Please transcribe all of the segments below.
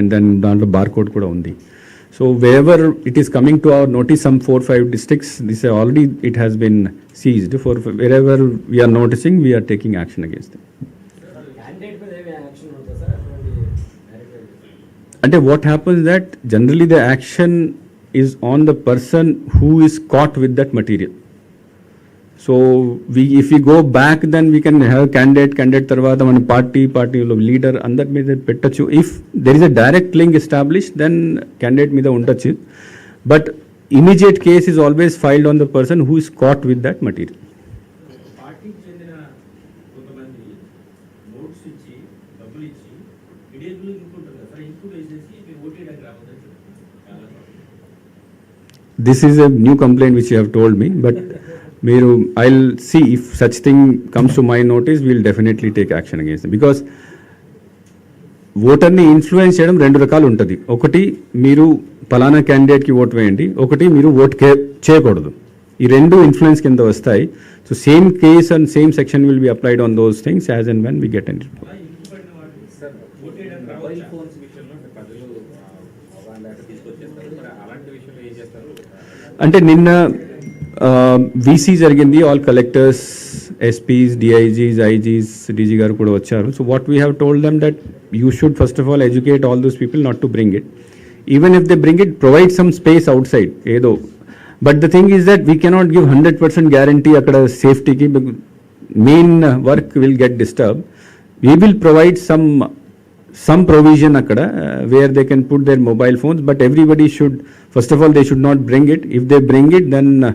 And then దాంట్లో bar code కూడా ఉంది. So whatever it is coming to our notice some four five districts this already it has been seized for wherever we're noticing we're taking action against candidate మీద ఏమి action ఉంటుంది sir అటువంటి direct అంటే what happens that generally the action is on the person who is caught with that material so we if you go back then we can have candidate candidate తర్వాత మన party పార్టీలో leader అందరి మీద పెట్టచ్చు. If there is a direct link establish then candidate మీద ఉండొచ్చు. But immediate case is always filed on the person who is caught with that material కొంతమంది notes ఇచ్చి డబ్బులు ఇచ్చి ఇడియట్లు ఇంకుంటారు కదా సార్ ఇంకు వేసేసి మీరు see if such thing comes to my notice we'll definitely take action against them because ఓటర్ని influence చేయడం రెండు రకాలు ఉంటుంది. ఒకటి మీరు పలానా క్యాండిడేట్కి ఓట్ వేయండి. ఒకటి మీరు ఓట్ కే చేయకూడదు. ఈ రెండు ఇన్ఫ్లుయెన్స్ కింద వస్తాయి. So same case and same section will be applied on those things as and when we get and అంటే నిన్న వీసీ జరిగింది all collectors SPs DIGs IGs DG గారు కూడా వచ్చారు so what we have told them that you should first of all educate all those people not to bring it even if they bring it provide some space outside ఏదో but the thing is that we cannot give hundred percent guarantee అక్కడ సేఫ్టీకి main work will get disturb we will provide some some provision akkada uh, where they can put their mobile phones but everybody should first of all they should not bring it. If they bring it then uh,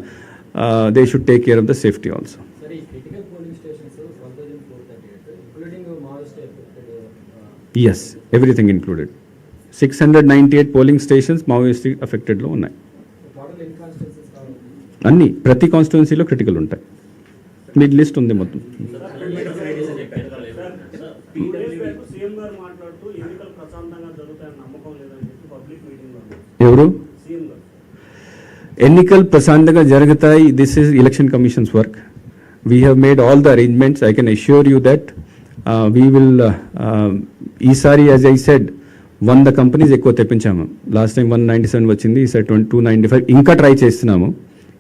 uh, they should take care of the safety also. Sir ఈ critical polling stations one thousand four thirty eight including Maoist affected yes everything included. 698 polling stations maoist affected లో ఉన్నాయి అన్ని ప్రతి కాన్స్టిట్యున్సీలో critical ఉంటాయి మీ list ఉంది మొత్తం. ఎవరు ఎన్నికలు ప్రశాంతంగా జరుగుతాయి. This is election commissions work we have made all the arrangements I can assure you that we will ఈసారి యాజ్ ఐ సెడ్ వంద కంపెనీస్ ఎక్కువ తెప్పించాము. Last time one ninety seven వచ్చింది ఈసారి ట్వంటీ టూ నైంటీ ఫైవ్ ఇంకా try చేస్తున్నాము.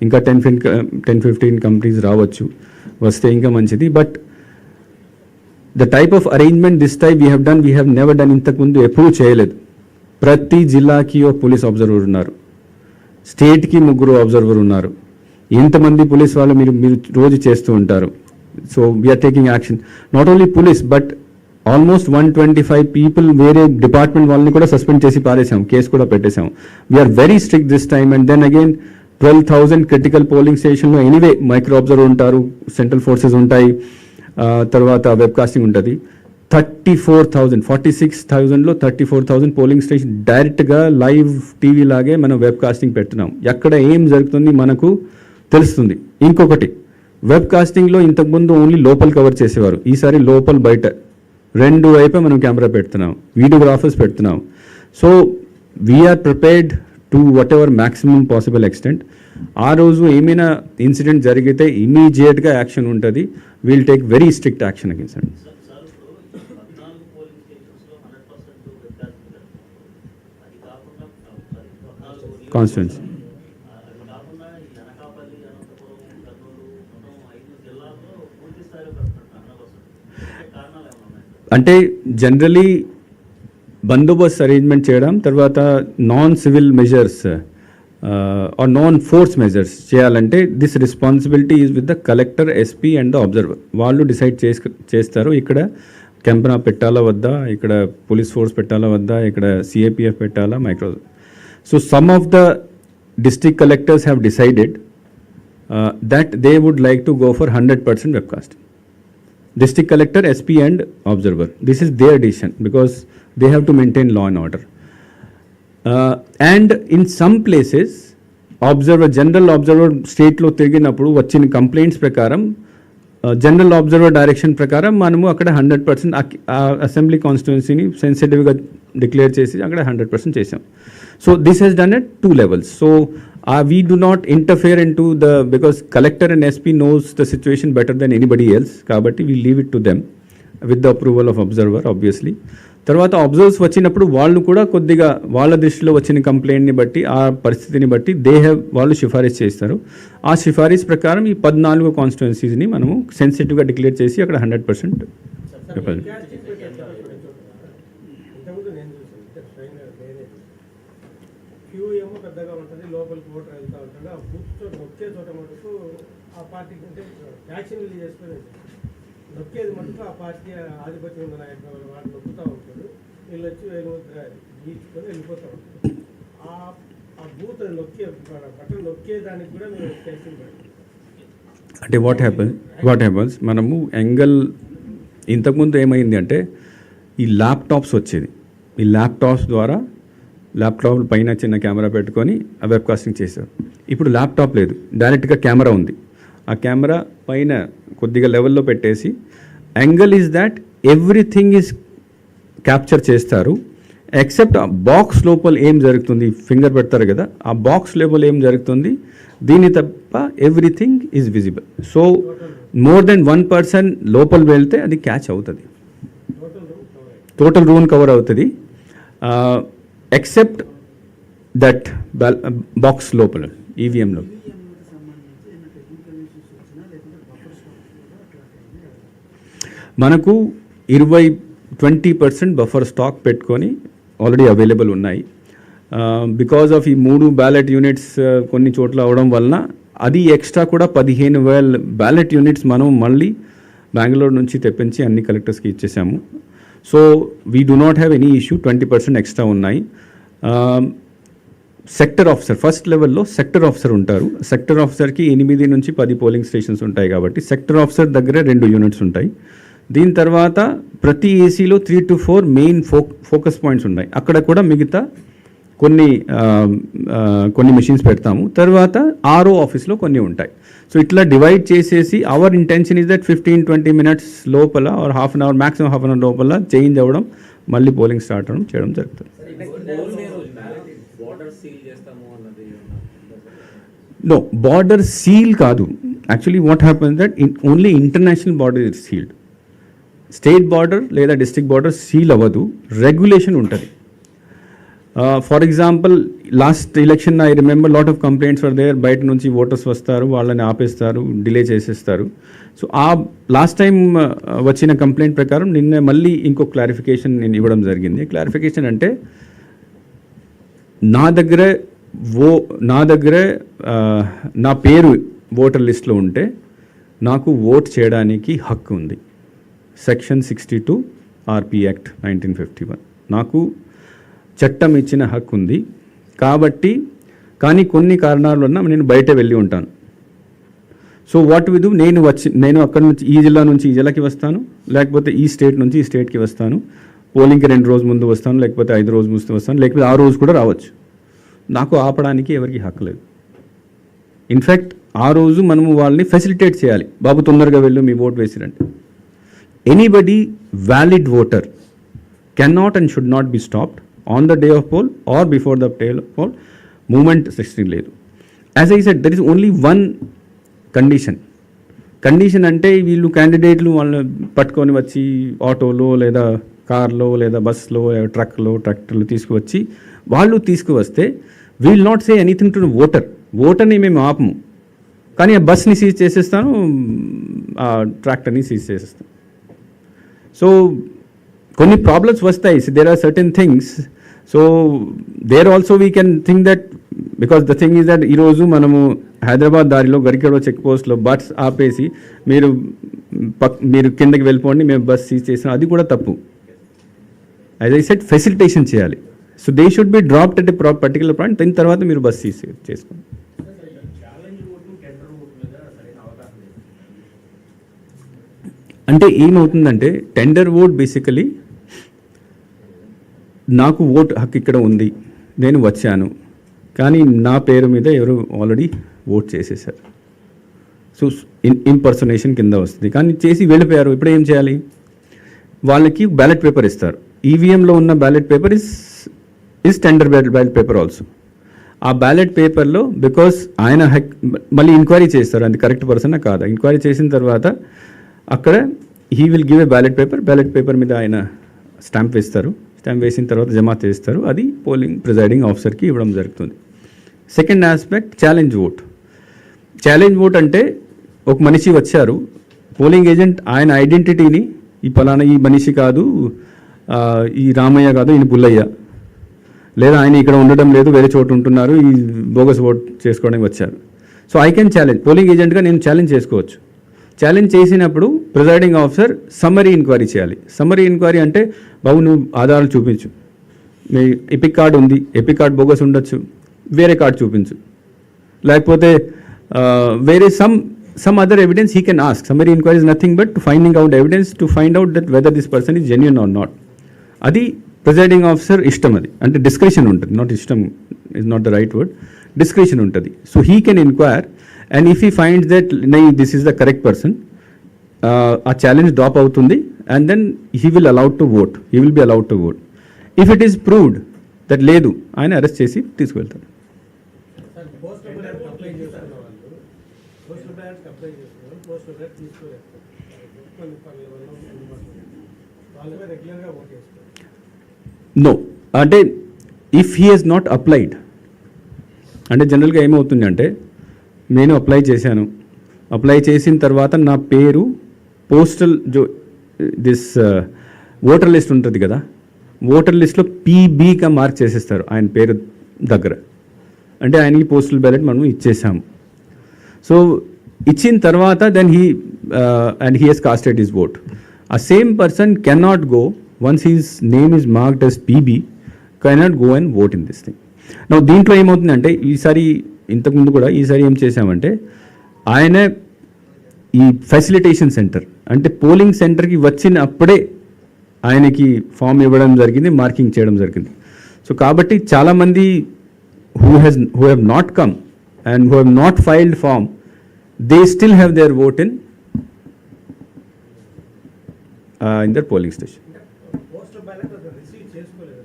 ఇంకా ten ఫిన్ ten fifteen companies రావచ్చు. వస్తే ఇంకా మంచిది. But the type of arrangement this type we have done we have never done ఇంతకుముందు ఎప్పుడూ చేయలేదు. ప్రతి జిల్లాకి ఓ పోలీస్ అబ్జర్వర్ ఉన్నారు. స్టేట్కి ముగ్గురు అబ్జర్వర్ ఉన్నారు. ఇంతమంది పోలీస్ వాళ్ళు మీరు మీరు రోజు చేస్తూ ఉంటారు. So we're taking action not only police but almost one twenty five people వేరే డిపార్ట్మెంట్ వాళ్ళని కూడా సస్పెండ్ చేసి పారేసాం కేసు కూడా పెట్టేశాం. We're very strict this time and then again twelve thousand critical polling స్టేషన్లో ఎనీవే మైక్రో అబ్జర్వర్ ఉంటారు. Central forces ఉంటాయి. తర్వాత వెబ్ కాస్టింగ్ ఉంటుంది. Thirty four thousand forty six థౌజండ్లో thirty four thousand polling station డైరెక్ట్గా లైవ్ టీవీ లాగే మనం web casting పెడుతున్నాం. ఎక్కడ ఏం జరుగుతుంది మనకు తెలుస్తుంది. ఇంకొకటి వెబ్ కాస్టింగ్లో ఇంతకుముందు ఓన్లీ లోపల కవర్ చేసేవారు. ఈసారి లోపల బయట. రెండు వైపే మనం కెమెరా పెడుతున్నాం. వీడియోగ్రాఫర్స్ పెడుతున్నాం. So we're prepared to whatever maximum possible extent ఆ రోజు ఏమైనా ఇన్సిడెంట్ జరిగితే ఇమీడియట్గా యాక్షన్ ఉంటుంది. We'll take very strict action against అండి సార్ సార్ ఇప్పుడు ఈ పద్నాలుగు పోలింగ్ స్టేషన్స్లో హండ్రెడ్ పర్సెంట్ వ్యత్యాసం జరుగుతుంది అది కాకుండా సారీ పద్నాలుగు Constituency. అది కాకుండా ఈ అనకాపల్లి అనంతపురం కర్నూలు మొత్తం ఐదు జిల్లాల్లో పూర్తి స్థాయిలో పెడుతున్నారు హండ్రెడ్ పర్సెంట్ కారణాలు ఏమైనా ఉన్నాయి సార్ అంటే జనరలీ బందోబస్తు అరేంజ్మెంట్ చేయడం తర్వాత non civil measures or non force measures చేయాలంటే this responsibility is with the collector SP and the observer వాళ్ళు డిసైడ్ చేసు చేస్తారు ఇక్కడ కెంపనా పెట్టాలా వద్దా ఇక్కడ పోలీస్ ఫోర్స్ పెట్టాలా వద్దా ఇక్కడ సిఏపిఎఫ్ పెట్టాలా micro So some of the district collectors have decided uh, that they would like to go for 100% webcast. District collector, SP and observer. This is their decision because they have to maintain law and order. Uh, and in some places, observer, general observer, state law tirgin appudu vachin complaints prakaram, general observer direction ప్రకారం మనము అక్కడ hundred percent assembly కాన్స్టిట్యున్సీని సెన్సిటివ్గా declare చేసి అక్కడ hundred percent చేసాం so this has done at two levels so we do not interfere into the because collector and SP knows the situation better then anybody else కాబట్టి we leave it to them with the approval of observer obviously తర్వాత observers వచ్చినప్పుడు వాళ్ళు కూడా కొద్దిగా వాళ్ళ దృష్టిలో వచ్చిన కంప్లైంట్ని బట్టి ఆ పరిస్థితిని బట్టి దే హ్యావ్ వాళ్ళు సిఫారసు చేస్తారు. ఆ సిఫారసు ప్రకారం ఈ పద్నాలుగు కాన్స్టిట్యున్సీస్ని మనము సెన్సిటివ్గా డిక్లేర్ చేసి అక్కడ హండ్రెడ్ పర్సెంట్ పెద్దగా ఉంటుంది లోపలికి ఓటర్ వెళ్తూ ఉంటాడు. ఆ బూత్ నొక్కే చోట మటుకు ఆ పార్టీకి అంటే యాక్షన్ రిలీజ్ చేసుకుని నొక్కేది మటుకు ఆ పార్టీ ఆధిపత్యం ఉన్న నాయకులు వాడు నొక్కుతూ ఉంటాడు. వీళ్ళు వచ్చి వేణుముద్ర గీచుకొని వెళ్ళిపోతూ ఉంటారు. ఆ ఆ బూత్ నొక్కే బట్టలు నొక్కేదానికి కూడా మేము టెస్టింగ్ అంటే వాట్ హ్యాపన్ వాట్ హ్యాపన్స్ మనము యాంగల్ ఇంతకుముందు ఏమైంది అంటే ఈ ల్యాప్టాప్స్ వచ్చేది. ఈ ల్యాప్టాప్స్ ద్వారా ల్యాప్టాప్ పైన చిన్న కెమెరా పెట్టుకొని వెబ్కాస్టింగ్ చేశారు. ఇప్పుడు ల్యాప్టాప్ లేదు. డైరెక్ట్గా కెమెరా ఉంది. ఆ కెమెరా పైన కొద్దిగా లెవెల్లో పెట్టేసి angle is that everything is capture చేస్తారు. ఎక్సెప్ట్ ఆ బాక్స్ లోపల ఏం జరుగుతుంది? ఫింగర్ పెడతారు కదా ఆ బాక్స్ లోపల ఏం జరుగుతుంది? దీని తప్ప everything is visible so more then one person లోపల వెళ్తే అది క్యాచ్ అవుతుంది. టోటల్ రూమ్ కవర్ అవుతుంది. ఎక్సెప్ట్ దట్ బాక్స్ లోపల ఈవీఎంలో మనకు ఇరవై ట్వంటీ పర్సెంట్ బఫర్ స్టాక్ పెట్టుకొని ఆల్రెడీ అవైలబుల్ ఉన్నాయి. బికాజ్ ఆఫ్ ఈ మూడు బ్యాలెట్ యూనిట్స్ కొన్ని చోట్ల అవడం వలన అది ఎక్స్ట్రా కూడా పదిహేను వేల బ్యాలెట్ యూనిట్స్ మనం మళ్ళీ బెంగళూరు నుంచి తెప్పించి అన్ని కలెక్టర్స్కి ఇచ్చేసాము. So we do not have any issue twenty percent extra ఉన్నాయి. సెక్టర్ ఆఫీసర్ ఫస్ట్ లెవెల్లో సెక్టర్ ఆఫీసర్ ఉంటారు. సెక్టర్ ఆఫీసర్కి ఎనిమిది నుంచి పది పోలింగ్ స్టేషన్స్ ఉంటాయి కాబట్టి సెక్టర్ ఆఫీసర్ దగ్గర రెండు యూనిట్స్ ఉంటాయి. దీని తర్వాత ప్రతి ఏసీలో త్రీ టు ఫోర్ మెయిన్ ఫో ఫోకస్ పాయింట్స్ ఉన్నాయి. అక్కడ కూడా మిగతా కొన్ని కొన్ని మెషిన్స్ పెడతాము. తర్వాత ఆర్ఓ ఆఫీస్లో కొన్ని ఉంటాయి. సో ఇట్లా డివైడ్ చేసేసి our intention is that fifteen twenty minutes లోపల or half an hour maximum half an hour లోపల చేంజ్ అవ్వడం మళ్ళీ పోలింగ్ స్టార్ట్ అవ్వడం చేయడం జరుగుతుంది. నో బార్డర్ సీల్ కాదు. Actually what happens that only international border is sealed state border లేదా district border seal అవ్వదు రెగ్యులేషన్ ఉంటుంది. For example last election I remember lot of complaints for there బయట నుంచి voters వస్తారు వాళ్ళని ఆపేస్తారు డిలే చేసేస్తారు. సో ఆ లాస్ట్ టైం వచ్చిన కంప్లైంట్ ప్రకారం నిన్న మళ్ళీ ఇంకో క్లారిఫికేషన్ నేను ఇవ్వడం జరిగింది. క్లారిఫికేషన్ అంటే నా దగ్గర ఓ నా దగ్గర నా పేరు ఓటర్ లిస్ట్లో ఉంటే నాకు ఓట్ చేయడానికి హక్కు ఉంది. Section sixty two RP act nineteen fifty one నాకు చట్టం ఇచ్చిన హక్కు ఉంది. కాబట్టి కానీ కొన్ని కారణాల వలన నేను బయట వెళ్ళి ఉంటాను. సో వాట్ విదు నేను వచ్చి నేను అక్కడ నుంచి ఈ జిల్లా నుంచి ఈ జిల్లాకి వస్తాను. లేకపోతే ఈ స్టేట్ నుంచి ఈ స్టేట్కి వస్తాను. పోలింగ్కి రెండు రోజు ముందు వస్తాను లేకపోతే ఐదు రోజు ముందు వస్తాను లేకపోతే ఆ రోజు కూడా రావచ్చు. నాకు ఆపడానికి ఎవరికి హక్కు లేదు. ఇన్ఫ్యాక్ట్ ఆ రోజు మనము వాళ్ళని ఫెసిలిటేట్ చేయాలి. బాబు తొందరగా వెళ్ళు మీ vote వేసిరంటే. Anybody valid voter can not and should not be stopped on the day of poll or before the day of poll movement section లేదు as I said there is only one condition condition అంటే వీళ్ళు క్యాండిడేట్లు వాళ్ళని పట్టుకొని వచ్చి ఆటోలో లేదా కార్లో లేదా బస్లో లేదా ట్రక్లో ట్రాక్టర్లో తీసుకువచ్చి వాళ్ళు తీసుకువస్తే we'll not say anything to voter ఓటర్ని మేము ఆపము. కానీ ఆ బస్ని సీజ్ చేసేస్తాను ఆ ట్రాక్టర్ని సీజ్ చేసేస్తాను. సో కొన్ని ప్రాబ్లమ్స్ వస్తాయి. There are certain things so there also we can think that because the thing is that ఈరోజు మనము హైదరాబాద్ దారిలో గరికెడో చెక్ పోస్ట్లో బస్ ఆపేసి మీరు పక్ మీరు కిందకి వెళ్ళిపోండి మేము బస్ సీజ్ చేసిన. అది కూడా తప్పు. యాజ్ ఐ సెట్ ఫెసిలిటేషన్ చేయాలి. So they should be dropped at ప్రా పర్టికులర్ పాయింట్ దాని తర్వాత మీరు బస్ సీజ్ చేసుకోండి ఛాలెంజ్ ఓటు టెండర్ ఓటు మీద సరైన అవగాహన లేదు అంటే ఏమవుతుందంటే టెండర్ ఓట్ బేసికలీ నాకు ఓట్ హక్కు ఇక్కడ ఉంది నేను వచ్చాను. కానీ నా పేరు మీద ఎవరు ఆల్రెడీ ఓట్ చేసేసారు. సో ఇన్ ఇంపర్సనేషన్ కింద వస్తుంది. కానీ చేసి వెళ్ళిపోయారు ఇప్పుడు ఏం చేయాలి? వాళ్ళకి బ్యాలెట్ పేపర్ ఇస్తారు. ఈవీఎంలో ఉన్న ballot paper is is tender ballot paper also ఆ బ్యాలెట్ పేపర్లో బికాస్ ఆయన హక్ మళ్ళీ ఎంక్వైరీ చేస్తారు అది కరెక్ట్ పర్సన్ కాదా? ఎంక్వైరీ చేసిన తర్వాత అక్కడ he will give a ballot paper ballot paper మీద ఆయన స్టాంప్ వేస్తారు. స్టాంప్ వేసిన తర్వాత జమా చేస్తారు. అది పోలింగ్ ప్రిజైడింగ్ ఆఫీసర్కి ఇవ్వడం జరుగుతుంది. Second aspect challenge vote challenge vote అంటే ఒక మనిషి వచ్చారు. పోలింగ్ ఏజెంట్ ఆయన ఐడెంటిటీని ఈ ఫలానా ఈ మనిషి కాదు ఈ రామయ్య కాదు ఈయన పుల్లయ్య. లేదా ఆయన ఇక్కడ ఉండడం లేదు వేరే చోటు ఉంటున్నారు ఈ బోగస్ ఓట్ చేసుకోవడానికి వచ్చారు. So I can challenge polling ఏజెంట్గా నేను ఛాలెంజ్ చేసుకోవచ్చు. ఛాలెంజ్ చేసినప్పుడు ప్రిజైడింగ్ ఆఫీసర్ సమ్మరీ ఎంక్వైరీ చేయాలి. సమ్మరీ ఎంక్వైరీ అంటే బాబు నువ్వు ఆధారాలు చూపించు. మీ ఎపిక్ కార్డ్ ఉంది ఎపిక్ కార్డ్ బోగస్ ఉండొచ్చు వేరే కార్డ్ చూపించు. లేకపోతే వేరే some some other evidence he can ask summary enquiry is nothing but to finding out evidence to find out that whether this person is genuine or not అది presiding officer ఇష్టం అది. అంటే discretion ఉంటుంది. Not ఇష్టం is not the right word discretion ఉంటుంది. So he can enquire and if he finds that నై this is the correct person ఆ challenge drop అవుతుంది and then he will allowed to vote he will be allowed to vote if it is proved that లేదు ఆయన arrest చేసి వేస్తారు no అంటే if he has not applied అంటే జనరల్గా ఏమవుతుంది అంటే నేను అప్లై చేశాను. అప్లై చేసిన తర్వాత నా పేరు పోస్టల్ జో దిస్ ఓటర్ లిస్ట్ ఉంటుంది కదా? ఓటర్ లిస్ట్లో పీబీగా మార్క్ చేసేస్తారు ఆయన పేరు దగ్గర. అంటే ఆయనకి పోస్టల్ బ్యాలెట్ మనం ఇచ్చేసాము. సో ఇచ్చిన తర్వాత then he and he has casted is vote ఆ same person cannot go once his name is marked as PB cannot go and vote in this thing నా దీంట్లో ఏమవుతుందంటే ఈసారి ఇంతకుముందు కూడా ఈసారి ఏం చేశామంటే ఆయన ఈ ఫెసిలిటేషన్ సెంటర్ అంటే పోలింగ్ సెంటర్కి వచ్చిన అప్పుడే ఆయనకి ఫామ్ ఇవ్వడం జరిగింది మార్కింగ్ చేయడం జరిగింది. సో కాబట్టి చాలామంది have not filed form they still have their vote in uh, in their polling station. Postal ballot అది రిసీవ్ చేసుకోలేదు.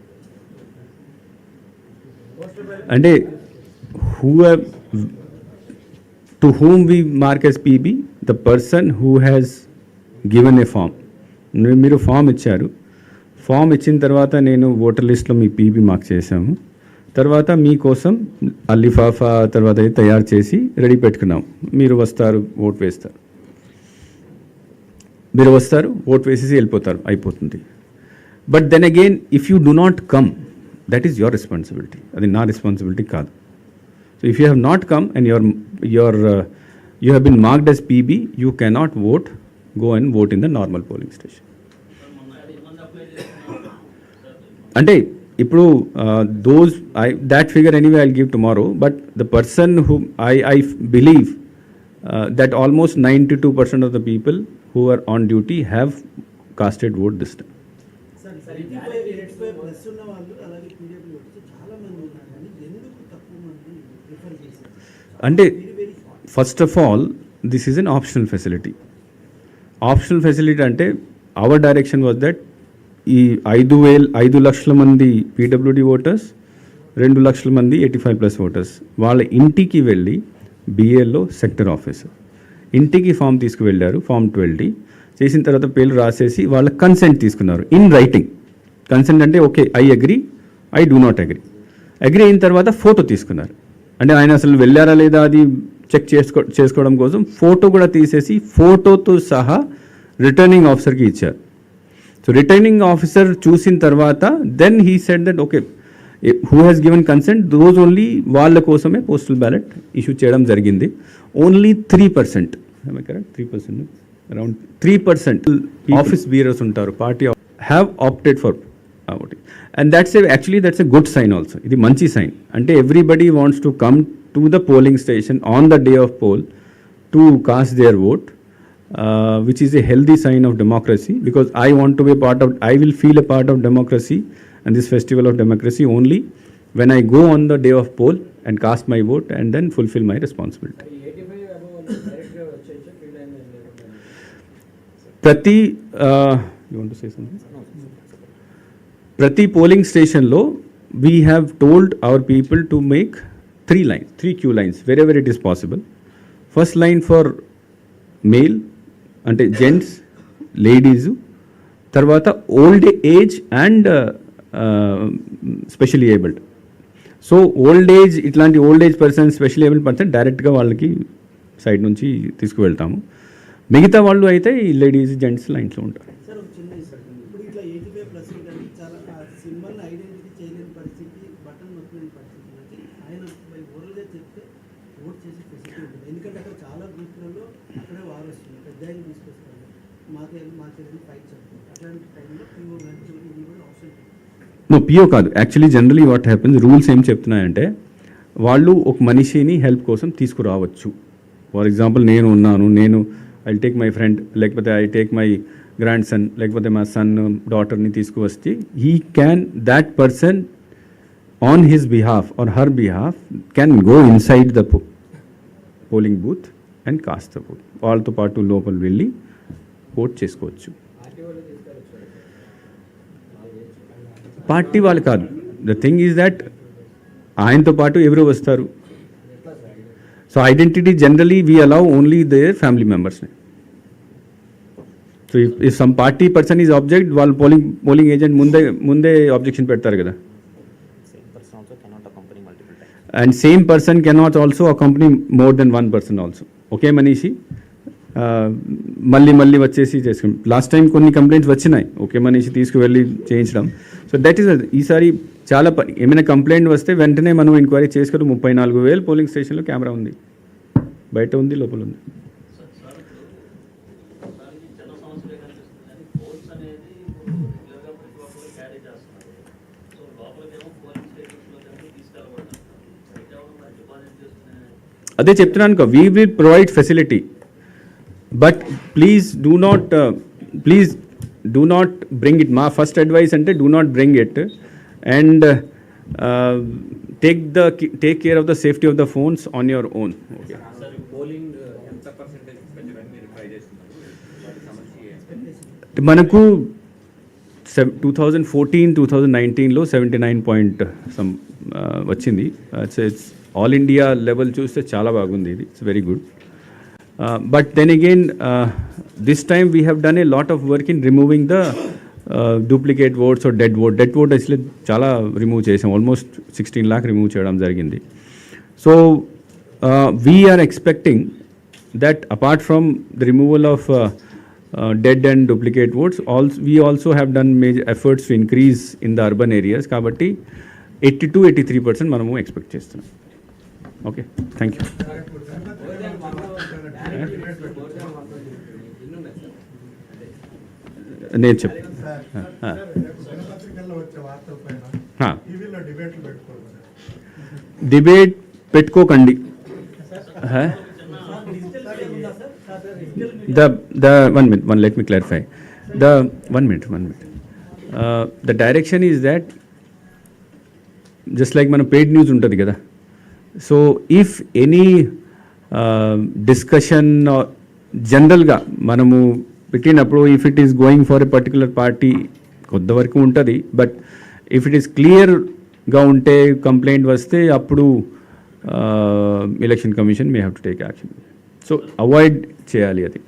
పోస్టల్ బ్యాలెట్ అంటే who to to whom we mark as pb the person who has form మీరు- form ఇచ్చారు. Form ఇచ్చిన తర్వాత నేను voter లిస్ట్లో మీ PB mark చేశాము. తర్వాత మీకోసం ఆ లిఫాఫా తర్వాత తయారు చేసి రెడీ పెట్టుకున్నాం మీరు వస్తారు ఓట్ వేస్తారు. మీరు వస్తారు ఓట్ వేసేసి వెళ్ళిపోతారు అయిపోతుంది. But then again if you do not come that is your responsibility అది నా రెస్పాన్సిబిలిటీ కాదు. So if you have not come and your your you have been marked as PB you cannot vote go and vote in the normal polling station అంటే ఇప్పుడు those I that figure anyway I give tomorrow but the person who I I believe that almost ninety two percent of the people who are on duty have casted vote this time sir seventy five eighty five plus ఉన్న వాళ్ళు అలాగే PW చాలా మంది ఉన్నారు కానీ ఎందుకు తక్కువ మంది ప్రిఫర్ చేశారు అంటే first of all this is an optional facility optional facility అంటే అవర్ డైరెక్షన్ వాజ్ దట్ ఈ ఐదు వేల ఐదు లక్షల మంది పీడబ్ల్యూడి ఓటర్స్ రెండు లక్షల మంది ఎయిటీ ఫైవ్ ప్లస్ ఓటర్స్ వాళ్ళ ఇంటికి వెళ్ళి బిఏలో సెక్టర్ ఆఫీసర్ ఇంటికి ఫామ్ తీసుకువెళ్ళారు ఫామ్ ట్వెల్వ్ చేసిన తర్వాత పేర్లు రాసేసి వాళ్ళ కన్సెంట్ తీసుకున్నారు ఇన్ రైటింగ్ కన్సెంట్ అంటే okay I agree I do not agree agree అయిన తర్వాత ఫోటో తీసుకున్నారు. అంటే ఆయన అసలు వెళ్ళారా లేదా అది చెక్ చేసుకో చేసుకోవడం కోసం ఫోటో కూడా తీసేసి ఫోటోతో సహా రిటర్నింగ్ ఆఫీసర్కి ఇచ్చారు. సో రిటర్నింగ్ ఆఫీసర్ చూసిన తర్వాత then he said that okay who has given consent those only వాళ్ళ కోసమే పోస్టల్ బ్యాలెట్ ఇష్యూ చేయడం జరిగింది. Only three percent correct three percent around three percent office bearers ఉంటారు party have opted for voting and that's actually that's a good sign also ఇది మంచి sign అంటే everybody wants to come to the polling station on the day of poll to cast their vote uh, which is a healthy sign of democracy because I want to be a part of, I will feel a part of democracy and this festival of democracy only when I go on the day of poll and cast my vote and then fulfill my responsibility. మరి eighty five above వాళ్ళు డైరెక్ట్గా వచ్చేయచ్చు field అయిన లేకుండా ప్రతి you want say something ప్రతి polling స్టేషన్లో we have told our people to make three line three queue lines wherever it is possible first line for male అంటే జెంట్స్ లేడీస్ తర్వాత old age and special abled so old age ఇట్లాంటి old age person special abled person డైరెక్ట్గా వాళ్ళకి side నుంచి తీసుకువెళ్తాము. మిగతా వాళ్ళు అయితే ఈ లేడీస్ జెంట్స్ లైన్స్లో ఉంటారు సార్ ఒక చిన్న ఇష్యూ. ఇప్పుడు ఇట్లా ఎయిటీ ఫైవ్ ప్లస్ కానీ చాలా సింబల్ ఐడెంటిటీ చేయలేని పరిస్థితి బటన్ నొక్కలేని పరిస్థితి నుంచి ఆయన ఓరల్గా చెప్తే ఓట్ చేసే ఫెసిలిటీ ఉంటుంది. ఎందుకంటే అక్కడ చాలా బూత్లలో అక్కడే వారు వస్తుంది. పెద్ద ఆయన తీసుకొస్తారు మాకు మాకే మాకే ఫైట్ చెప్తుంది అట్లాంటి టైంలో పిఓ కానీ ఇది కూడా అవసరం నో పిఓ కాదు. Actually generally what happens rules ఏం చెప్తున్నాయంటే వాళ్ళు ఒక మనిషిని హెల్ప్ కోసం తీసుకురావచ్చు. ఫర్ ఎగ్జాంపుల్ నేను ఉన్నాను నేను ఐ టేక్ మై ఫ్రెండ్ లేకపోతే I take my grandson లేకపోతే మా సన్ డాటర్ని తీసుకువస్తే he can that person on his behalf or her behalf can go inside the polling booth and cast the వాళ్ళతో పాటు లోపల వెళ్ళి ఓట్ చేసుకోవచ్చు. పార్టీ వాళ్ళు కాదు. ద థింగ్ ఈజ్ దట్ ఆయనతో పాటు ఎవరు వస్తారు. So identity generally we allow only their family మెంబర్స్ని so if some party person is object వాళ్ళు పోలింగ్ పోలింగ్ ఏజెంట్ ముందే ముందే ఆబ్జెక్షన్ పెడతారు కదా. And same person cannot also accompany more than one person also ఒకే మనిషి మళ్ళీ మళ్ళీ వచ్చేసి చేసుకుని లాస్ట్ టైం కొన్ని కంప్లైంట్స్ వచ్చినాయి. ఒకే మనిషి తీసుకువెళ్ళి చేయించడం. సో దట్ ఈస్ ఈసారి చాలా ఏమైనా కంప్లైంట్ వస్తే వెంటనే మనం ఎంక్వైరీ చేసుకుని ముప్పై నాలుగు వేలు పోలింగ్ స్టేషన్లో కెమెరా ఉంది. బయట ఉంది లోపల ఉంది దానికి చిన్న సమస్యలే కనిపిస్తుంది కానీ ఫోన్స్ అనేది రెగ్యులర్గా ప్రతి ఒక్కరు క్యారీ చేస్తున్నారు సో లోపలికేమో పోలింగ్ స్టేషన్స్లో కానీ తీసుకెళ్ళబడ్డారు బయట ఎవరు మరి డిపాజిట్ చేసుకునే అదే చెప్తున్నాను we will provide facility but please do not please do not bring it మా ఫస్ట్ అడ్వైస్ అంటే do not bring it and take the take care of the safety of the phones on your own? మనకు two thousand fourteen two thousand నైన్టీన్లో seventy nine point some వచ్చింది. It's it's all India level చూస్తే చాలా బాగుంది ఇది. It's very good but then again this time we have done a lot of work in removing the duplicate votes or dead vote dead vote అసలు చాలా remove చేసాం. Almost sixteen lakh remove చేయడం జరిగింది. So we are expecting that apart from the removal of dead and duplicate votes also we also have done major efforts to increase in the urban areas కాబట్టి eighty to eighty three percent మనము expect చేస్తున్నాం. Okay thank you నేను చెప్ debate పెట్టుకోకండి the one minute one let me clarify the one minute one minute uh, the direction is that just like మన paid news ఉంటుంది కదా so if any discussion జనరల్గా మనము పెట్టినప్పుడు if it is going for a particular party కొంతవరకు ఉంటుంది but if it is క్లియర్గా ఉంటే కంప్లైంట్ వస్తే అప్పుడు election commission may have to take action so avoid చేయాలి అది